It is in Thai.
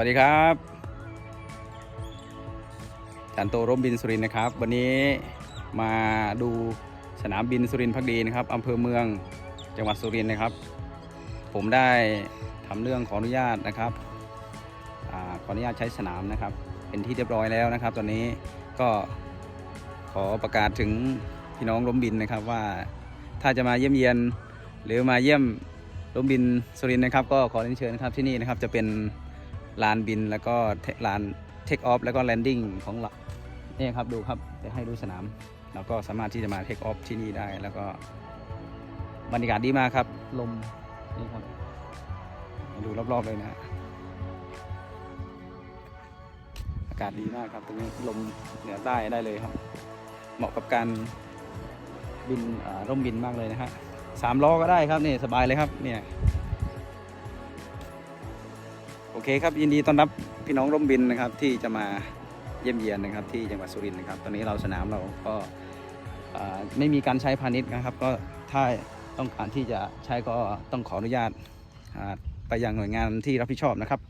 วัสดีครับจันโตร่มบินสุรินทร์นะครับ วันนี้มาดูสนามบินสุรินทร์พักดีนะครับอำเภอเมืองจังหวัดสุรินทร์นะครับ ผมได้ทำเรื่องขออนุญาตนะครับอขออนุญาตใช้สนามนะครับ เป็นที่เรียบร้อยแล้วนะครับ ตอนนี้ก็ขอประกาศถึงพี่น้องร่มบินนะครับว่าถ้าจะมาเยี่ยมเยียนหรือมาเยี่ยมร่มบินสุรินทร์นะครับ ก็ขอเรียนเชิญนะครับที่นี่นะครับจะเป็น ลานบินแล้วก็เทลานเทคออฟแล้วก็แลนดิ้งของเรานี่ครับดูครับจะให้ดูสนามเราก็สามารถที่จะมาเทคออฟที่นี่ได้แล้วก็บรรยากาศดีมากครับ ลมนี่ครับมาดูรอบๆเลยนะฮะอากาศดีมากครับตรงนี้ลมเหนือใต้ได้เลยครับ เหมาะกับการบินอ่าร่มบินมากเลยนะฮะสามล้อก็ได้ครับนี่สบายเลยครับเนี่ยโอเคครับยินดีต้อนรับพี่น้องร่มบินนะครับที่จะมาเยี่ยมเยียนนะครับที่จังหวัดสุรินทร์นะครับ ตอนนี้เราสนามเราก็ไม่มีการใช้พาณิชย์นะครับ ก็ถ้าต้องการที่จะใช้ก็ต้องขออนุญาตไปยังหน่วยงานที่รับผิดชอบนะครับ